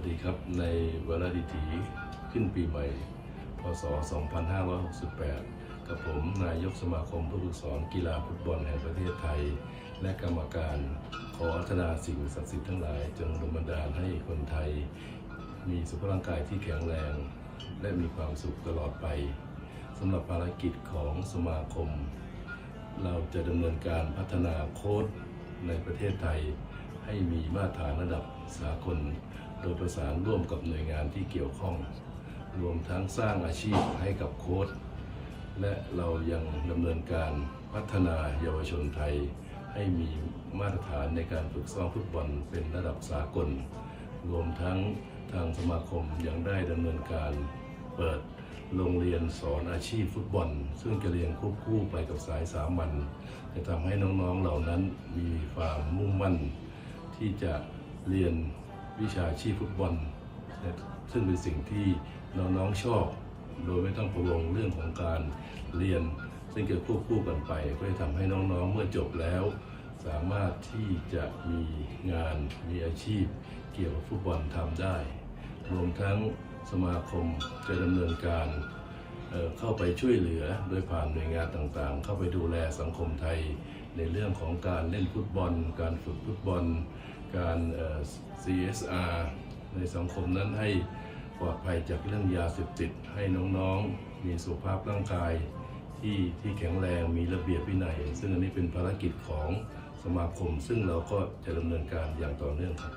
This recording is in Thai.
วัสดีครับในวาระดิถีขึ้นปีใหม่ พศ 2568 กับผมนายกสมาคมผู้ฝึกสอนกีฬาฟุตบอลแห่งประเทศไทย และกรรมการขออัฒนาสิ่งศักดิ์สิทธิ์ทั้งหลาย จงดลบันดาลให้คนไทย มีสุขภาพร่างกายที่แข็งแรง และมีความสุขตลอดไปสำหรับภารกิจของสมาคม เราจะดำเนินการพัฒนาโค้ด ในประเทศไทยให้มีมาตรฐานระดับสากล โดยประสานร่วมกับหน่วยงานที่เกี่ยวข้อง รวมทั้งสร้างอาชีพให้กับโค้ดและเรายังดำเนินการพัฒนาเยาวชนไทย ให้มีมาตรฐานในการฝึกซ้อมฟุตบอลเป็นระดับสากล รวมทั้งทางสมาคมยังได้ดำเนินการเปิด โรงเรียนสอนอาชีพฟุตบอล ซึ่งจะเรียนควบคู่ไปกับสายสามัญจะทำให้น้องๆเหล่านั้นมีความมุ่งมั่น ที่จะเรียนวิชาชีพฟุตบอล ซึ่งเป็นสิ่งที่น้องๆชอบ โดยไม่ต้องประวงเรื่องของการเรียน ซึ่งจะควบคู่กันไปก็จะทำให้น้องๆเมื่อจบแล้ว สามารถที่จะมีงานมีอาชีพเกี่ยวกับฟุตบอลทำได้ รวมทั้ง สมาคมจะดำเนินการเข้าไปช่วยเหลือโดยผ่านหน่วยงานต่างๆ เข้าไปดูแลสังคมไทยในเรื่องของการเล่นฟุตบอล การฝึกฟุตบอล การ CSR ในสังคมนั้นให้ปลอดภัยจากเรื่องยาเสพติด ให้น้องๆ มีสุขภาพร่างกายที่ที่แข็งแรงมีระเบียบวินัย ซึ่งอันนี้เป็นภารกิจของสมาคม ซึ่งเราก็จะดำเนินการอย่างต่อเนื่องครับ